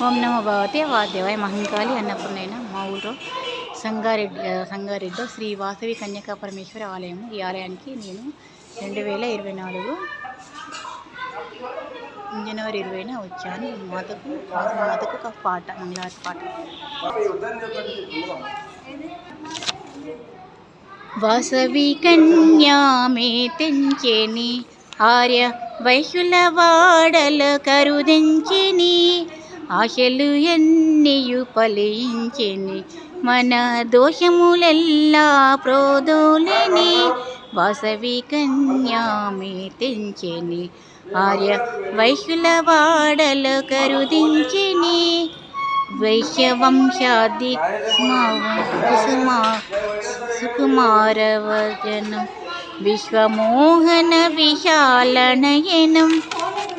ఓం నమో భగవతే వాదేవాయ మహంకాళి అన్నపూర్ణైన మా ఊళ్ళో సంగారెడ్డి ఆ, సంగారెడ్డిలో శ్రీ వాసవి కన్యకా పరమేశ్వరి ఆలయం ఈ ఆలయానికి నేను రెండు వేల ఇరవై నాలుగు జనవరి ఇరవైన వచ్చాను. మాతకు మాతకు ఒక పాట మంగళవారి పాట. వాసవి కన్యామే తెంచెని ఆర్య వైశ్యుల వాడల కరుదించిని ఆశలు ఎన్నియు ఫలించెని మన దోషములెల్లా ప్రోదోలిని వాసవి కన్యామే తెంచెని ఆర్య వైశ్యుల వాడల కరుదించిని వైశ్యవంశాది కుసుమా విశ్వమోహన విశాలనయనం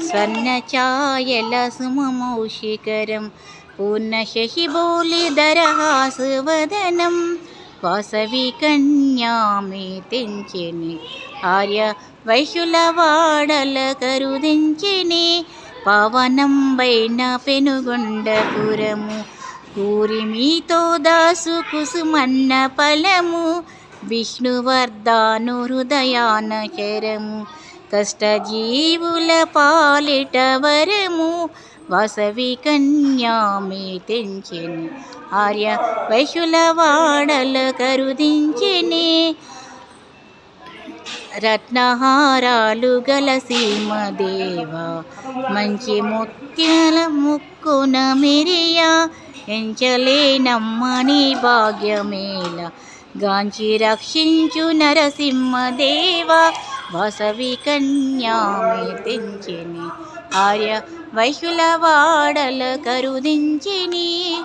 స్వర్ణఛాయల సుమమౌషికరం పూర్ణశశిబోలిధరహాసువదనం వాసవి కన్యామే తెంచెని ఆర్య వైశ్యుల వాడల కరుదించిని పవనంబైన పెనుగొండపురము కూరి మీతో దాసు కుసుమన్న ఫలము విష్ణువర్ధాను హృదయాన కష్టజీవుల పాలిట వరము వాసవి కన్యామే తెంచెని ఆర్య వైశ్యుల వాడల కరుదించెని. రత్నహారాలు గల సీమదేవా మంచి ముత్యాల ముక్కున మిరియా ఎంచలేనమ్మని భాగ్యమేలా. గాంచి రక్షించు నరసింహదేవ వాసవి కన్యామి తెంచిని. ఆర్య వైశ్యుల వాడల కరుదించిని.